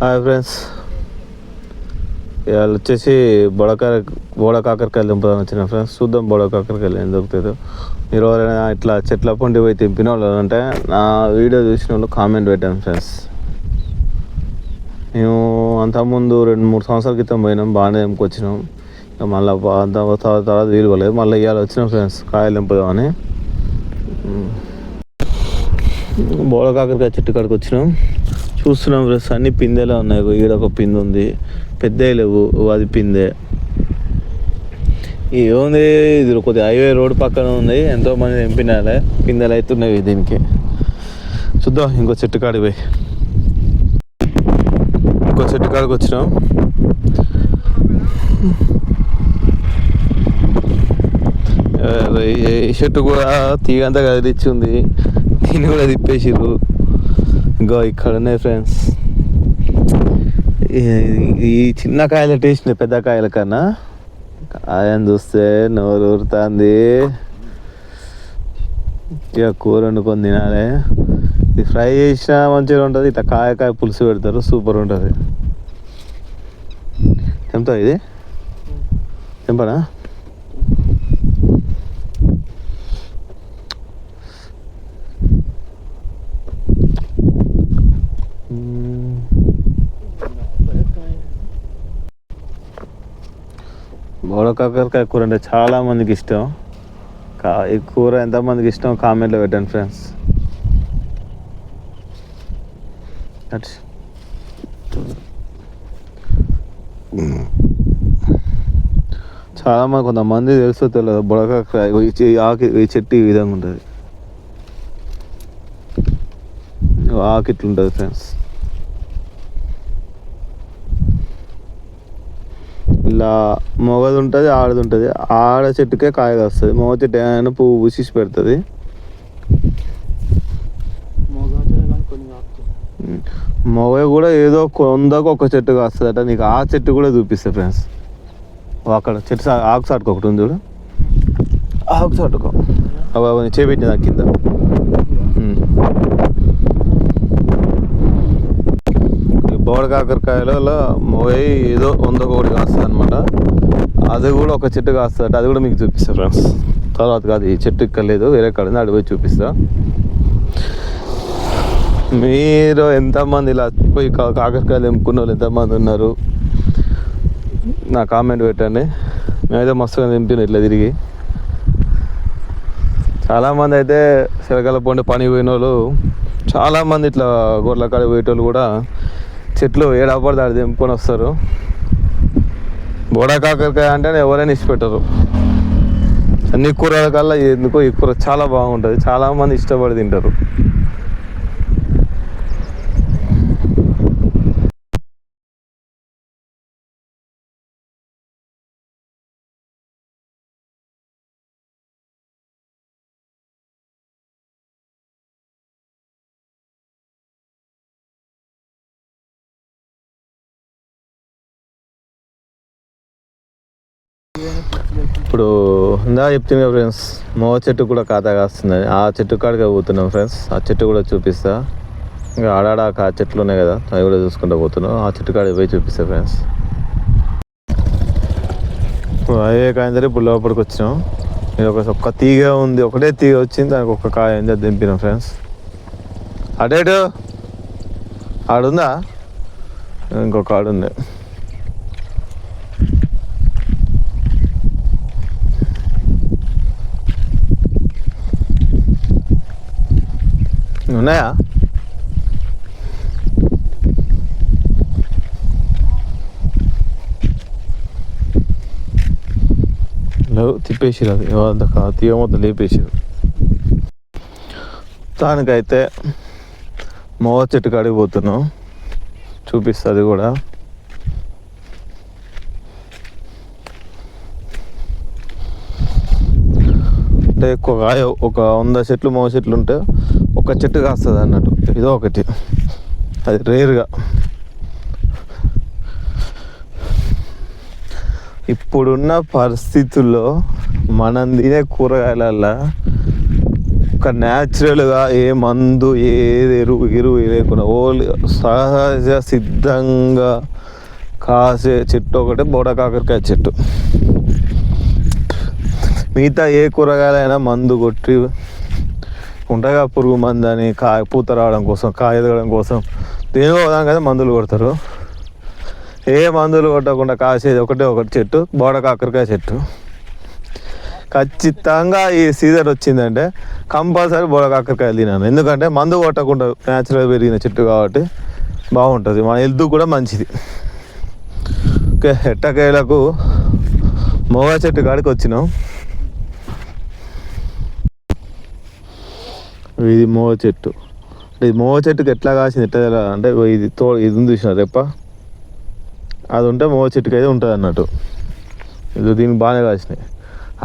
Hi friends ఇవాళ వచ్చేసి బొడకాయ బోడ కాకరకాయలు దింపుదాం వచ్చిన ఫ్రెండ్స్ చూద్దాం బోడ కాకరకాయలు ఏం దొరుకుతుందో మీరు ఎవరైనా ఇట్లా చెట్ల పండి పోయి తెంపిన వాళ్ళు అంటే నా వీడియో చూసిన వాళ్ళు కామెంట్ పెట్టాను ఫ్రెండ్స్ మేము అంతకుముందు రెండు మూడు సంవత్సరాల క్రితం పోయినాం బాగానే దింపుకొచ్చినాం ఇక మళ్ళీ తర్వాత తర్వాత వీలు పడలేదు. మళ్ళీ ఇవాళ వచ్చినాం ఫ్రెండ్స్ కాయలు తెంపుదామని. బోడ కాకరకాయ చెట్టు కాడికి వచ్చినాం. చూస్తున్నాం ఫ్రెండ్స్ అన్ని పిందెలా ఉన్నాయి ఈడ ఒక పిందె ఉంది. పెద్ద లేవు. అది పిందె. ఏముంది? ఇది కొద్దిగా హైవే రోడ్ పక్కన ఉంది. ఎంతో మంది తెంపినాలే పిందెలు అవుతున్నాయి దీనికి. చూద్దాం ఇంకో చెట్టు కాడికి పోయి. ఇంకో చెట్టు కాడికి వచ్చినాం. ఈ చెట్టు కూడా తీగంతా కదిలిచ్చింది. దీన్ని కూడా తిప్పేసిర్రు. ఇంకా ఇక్కడ ఉన్నాయి ఫ్రెండ్స్ ఈ చిన్న కాయల టేస్ట్ పెద్ద కాయల కన్నా. కాయని చూస్తే నోరు ఊరుతుంది. ఇక కూర వండుకొని తినాలి. ఇది ఫ్రై చేసినా మంచిగా ఉంటుంది ఇట్లా కాయ కాయ పులుసు పెడతారు సూపర్ ఉంటుంది. తెంపుతా ఇది? తెంపనా మ్మ్. బోడ కాకరకాయ కూర అంటే చాలా మందికి ఇష్టం. కా ఈ కూర ఎంతమందికి ఇష్టం కామెంట్లో పెట్టండి ఫ్రెండ్స్. చాలా మంది కొంతమంది తెలుసో తెలియదు బుడకాయ ఆకి ఈ చెట్టు ఈ విధంగా ఉంటుంది. ఆకిట్లుంటుంది ఫ్రెండ్స్. ఇలా మొగది ఉంటుంది ఆడది ఉంటుంది ఆడ చెట్టుకే కాయ వస్తుంది మొగ చెట్టు ఏమైనా పువ్వు పూసి పెడుతుంది. మొగ కూడా ఏదో కొందకు ఒక చెట్టు కాస్తుందట. నీకు ఆ చెట్టు కూడా చూపిస్తా ఫ్రెండ్స్. అక్కడ చెట్టు ఆకు సాటుకు ఒకటి ఉంది చూడు. ఆకు సాటుకో. అవి చేపెట్టిన కింద ఉమ్. ఈ బోడ కాకరకాయలలో మొగై ఏదో వంద ఒకటి కాస్తుంది అనమాట అది కూడా ఒక చెట్టు కాస్తుందట. అది కూడా మీకు చూపిస్తాను ఫ్రెండ్స్. తర్వాత కాదు ఈ చెట్టు ఇక్కడ లేదు. వేరే కాడ ఉంది, అటు పోయి చూపిస్తా. మీరు ఎంతమంది ఇలా పోయి కా- కాకరకాయలు తెంపుకున్న వాళ్ళు ఎంతమంది ఉన్నారు? నా కామెంట్ పెట్టండి. మేమైతే మస్తుగా తెంపిన ఇట్లా తిరిగి. చాలామంది అయితే శిలకల పండు పని పోయిన వాళ్ళు చాలామంది ఇట్లా గొర్రెల కాడ పోయేటోళ్ళు కూడా చెట్లు ఏడాపడితే ఆడ తెంపుకొని వస్తారు. బోడా కాకరకాయ అంటే ఎవరైనా ఇష్టపెట్టరు అన్ని కూరల కల్లా ఎందుకో ఈ కూర చాలా బాగుంటుంది. చాలామంది ఇష్టపడి తింటారు. ఇప్పుడు ఇందా చెప్తుంది కదా ఫ్రెండ్స్ మో చెట్టు కూడా ఖాతా కాస్తుంది ఆ చెట్టు కాడికి పోతున్నాం ఫ్రెండ్స్ ఆ చెట్టు కూడా చూపిస్తా. ఇంకా ఆడాడ ఆ చెట్లు ఉన్నాయి కదా అవి కూడా చూసుకుంటూ పోతున్నాం. ఆ చెట్టు కాడికి పోయి చూపిస్తా ఫ్రెండ్స్ అవే కాయ ఇప్పుడు లోపలికి వచ్చినాం. ఇది ఒక ఒక్క తీగ ఉంది. ఒకటే తీగ వచ్చింది. దానికి ఒక్క కాయ ఉంది. అది దింపినాం ఫ్రెండ్స్ అటేటు ఆడుందా? ఇంకొక ఆడుంది. ఉన్నాయా? లేవు తిప్పేసిరు అది. అంత తీగ మొత్తం లేపేసిరు దానికైతే మోవ చెట్టు కాడికి పోతున్నాం. చూపిస్తుంది కూడా. అంటే ఎక్కువ కాయ ఒక వంద చెట్లు మోవ చెట్లు ఉంటే ఒక చెట్టు కాస్తుంది అన్నట్టు. ఇదో ఒకటి. అది రేరుగా. ఇప్పుడున్న పరిస్థితుల్లో మనం తినే కూరగాయలల్లో ఒక న్యాచురల్గా ఏ మందు ఏది ఎరువు ఎరువు లేకుండా ఓన్లీ సహజ సిద్ధంగా కాసే చెట్టు ఒకటే బోడ కాకరకాయ చెట్టు. మిగతా ఏ కూరగాయలైనా మందు కొట్టి ఉంటగా పురుగు మందు అని కాయ పూత రావడం కోసం కాయ ఎదగడం కోసం. దేనికో దాని కదా మందులు కొడతారు. ఏ మందులు కొట్టకుండా కాసేది ఒకటే ఒకటి చెట్టు బోడ కాకరకాయ చెట్టు. ఖచ్చితంగా ఈ సీజన్ వచ్చిందంటే కంపల్సరీ బోడ కాకరకాయలు తినాను ఎందుకంటే మందు కొట్టకుండా న్యాచురల్గా పెరిగిన చెట్టు కాబట్టి బాగుంటుంది. మన హెల్త్ కూడా మంచిది. ఓకే ఎట్టకాయలకు మోగా చెట్టు కాడికి వచ్చినాం. ఇది మోవ చెట్టు. అంటే ఇది మోవ చెట్టుకి ఎట్లా కాసింది ఎట్లా అంటే ఇది తో ఇది ఉంది చూసిన రెప్ప? అది ఉంటే మోవ చెట్టుకి అయితే ఉంటుంది అన్నట్టు. ఇది దీనికి బాగానే కాసినాయి.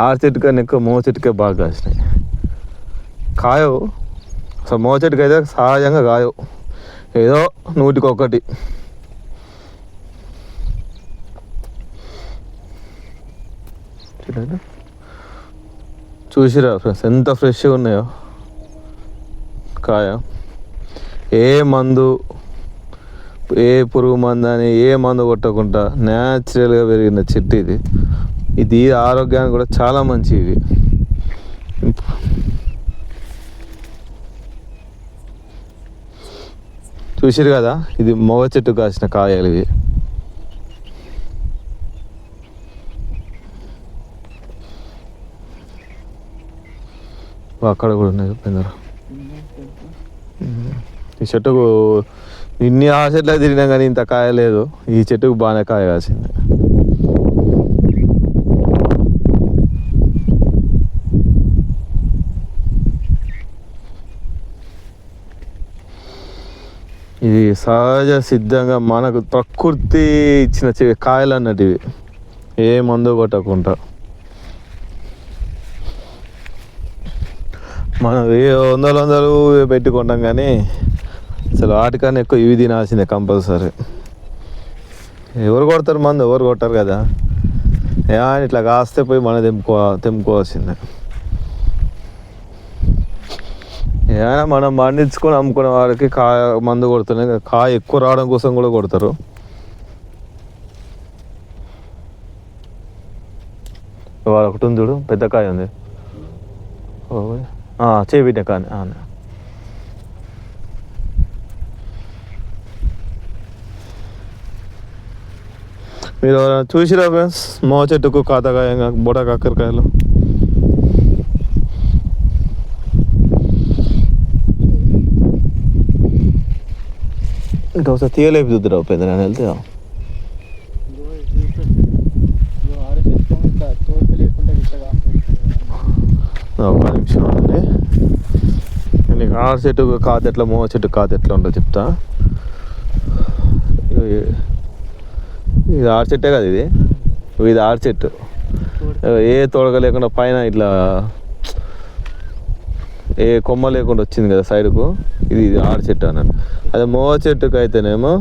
ఆరు చెట్టు కన్నా ఎక్కువ మోవ చెట్టుకే బాగా కాసినాయి. కాయవు. అసలు మోవ చెట్టుకి అయితే సహజంగా కాయవు. ఏదో నూటికి ఒకటి. చూసిరా ఫ్రెండ్స్ ఎంత ఫ్రెష్గా ఉన్నాయో. కాయ? ఏ మందు ఏ పురుగు మందు అని ఏ మందు కొట్టకుండా న్యాచురల్గా పెరిగిన చెట్టు ఇది. ఇది ఆరోగ్యానికి కూడా చాలా మంచిది. చూసారు కదా ఇది మొగ చెట్టు కాసిన కాయలు ఇవి. అక్కడ కూడా ఉన్నాయి పెందరా. ఈ చెట్టుకు ఇన్ని ఆ చెట్లు తిరిగినా కానీ ఇంత కాయ లేదు. ఈ చెట్టుకు బాగానే కాయ కాసింది. ఇది సహజ సిద్ధంగా మనకు ప్రకృతి ఇచ్చిన కాయలు అన్నట్టు ఇవి ఏ మందు కొట్టకుండా. మనం ఏ వందలు వందలు పెట్టుకుంటాం కానీ అసలు వాటికన్నా ఎక్కువ ఇవి తినాల్సిందే కంపల్సరీ. ఎవరు కొడతారు మందు? ఎవరు కొట్టారు కదా? ఏ ఇట్లా కాస్తే పోయి మనం తెంపుకో తెంపుకోవాల్సిందే. ఏమైనా మనం పండించుకొని అమ్ముకునే వారికి కాయ మందు కొడుతున్నాయి కాయ ఎక్కువ రావడం కోసం కూడా కొడతారు. ఇవాళ ఒకటి ఉంది చూడు పెద్ద కాయ ఉంది. ఓ, కానీ మీరు చూసిరా ఫ్రెండ్స్ మో చెట్టుకు కాతకాయ బుడ కాకరకాయలు. ఇంకా ఒకసారి తీయలేపు చూద్దురా పెద్ద నేను వెళ్తే? ఒక నిమిషం అండి నీకు ఆరు చెట్టు కాత ఎట్లా మో చెట్టు కాత ఎట్లా ఉంటుందో చెప్తా ఇది- ఇది ఆరు చెట్టే కదా ఇది? ఇది ఆరు చెట్టు. ఏ తోడక లేకుండా పైన ఇట్లా ఏ కొమ్మ లేకుండా వచ్చింది కదా సైడ్కు? ఇది ఇది ఆరు చెట్టు అన్నాడు. అదే మోవ చెట్టుకు అయితేనేమో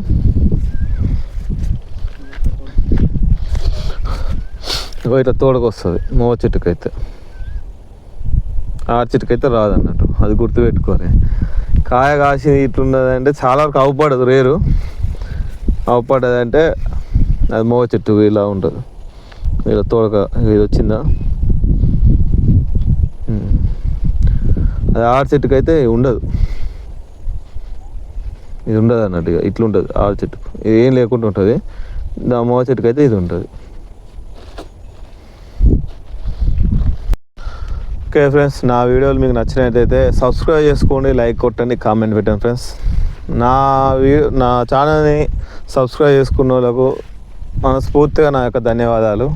ఇట్లా తోడకు వస్తుంది మోవ చెట్టుకు అయితే ఆరు చెట్టుకు అయితే రాదన్నట్టు అది గుర్తుపెట్టుకోవాలి కాయ కాసి ఇట్లున్నది అంటే చాలా వరకు అవపడదు రేరు. అవ్వపడదంటే అది మోవ చెట్టు ఇలా ఉంటుంది. ఇలా తోడక ఇది వచ్చిందా? అది ఆరు చెట్టుకు అయితే ఉండదు. ఇది ఉండదు అన్నట్టుగా ఇక ఇట్లుంటుంది ఆరు చెట్టుకు ఇది ఏం లేకుండా ఉంటుంది. దా మోవ చెట్టుకు అయితే ఇది ఉంటుంది. ఓకే ఫ్రెండ్స్ నా వీడియోలు మీకు నచ్చినట్టయితే సబ్స్క్రైబ్ చేసుకోండి లైక్ కొట్టండి కామెంట్ పెట్టండి ఫ్రెండ్స్. నా వీడియో నా ఛానల్ని సబ్స్క్రైబ్ చేసుకున్న వాళ్ళకు మనస్ఫూర్తిగా నా యొక్క ధన్యవాదాలు.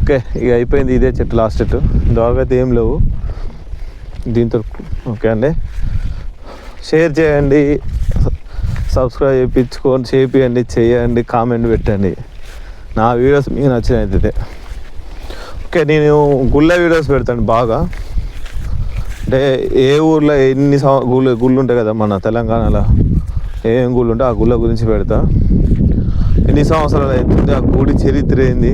ఓకే ఇక అయిపోయింది ఇదే చెట్టు లాస్ట్ చెట్టు. ఇంతవరకు ఏం లేవు. దీంతో ఓకే అండి. షేర్ చేయండి సబ్స్క్రైబ్ చేయించుకోండి చేపియండి చేయండి కామెంట్ పెట్టండి. నా వీడియోస్ మీకు నచ్చినైతే ఓకే నేను గుళ్ళ వీడియోస్ పెడతాను బాగా. అంటే ఏ ఊర్లో ఎన్ని గుళ్ళు గుళ్ళు ఉంటాయి కదా మన తెలంగాణలో? ఏం గుళ్ళు ఉంటే ఆ గుళ్ళ గురించి పెడతా. ఎన్ని సంవత్సరాలు అవుతుంది? ఆ గుడి చరిత్ర ఏంది?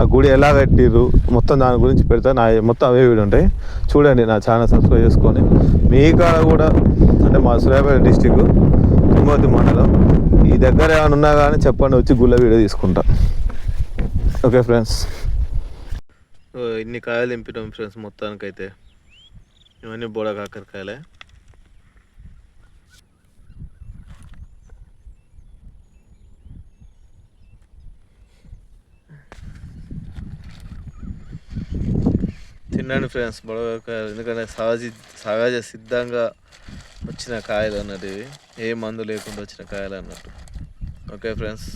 ఆ గుడి ఎలా కట్టిర్రు? మొత్తం దాని గురించి పెడతా నా మొత్తం అవే వీడియో ఉంటాయి. చూడండి నా ఛానల్ సబ్స్క్రైబ్ చేసుకొని. మీ కాడ కూడా అంటే మా సూర్యాపేట డిస్టిక్ తిరుమతి మండలం ఈ దగ్గర ఏమైనా ఉన్నా కానీ చెప్పండి వచ్చి గుళ్ళ వీడియో తీసుకుంటా. Okay friends. ఇన్ని కాయలు దింపినాం ఫ్రెండ్స్ మొత్తానికైతే. ఇవన్నీ బోడ కాకరకాయలే. తినండి ఫ్రెండ్స్ బొడకాయలు ఎందుకంటే సహజ సహజ సిద్ధంగా వచ్చిన కాయలు అన్నట్టు ఇవి ఏ మందు లేకుండా వచ్చిన కాయలు అన్నట్టు. Okay friends?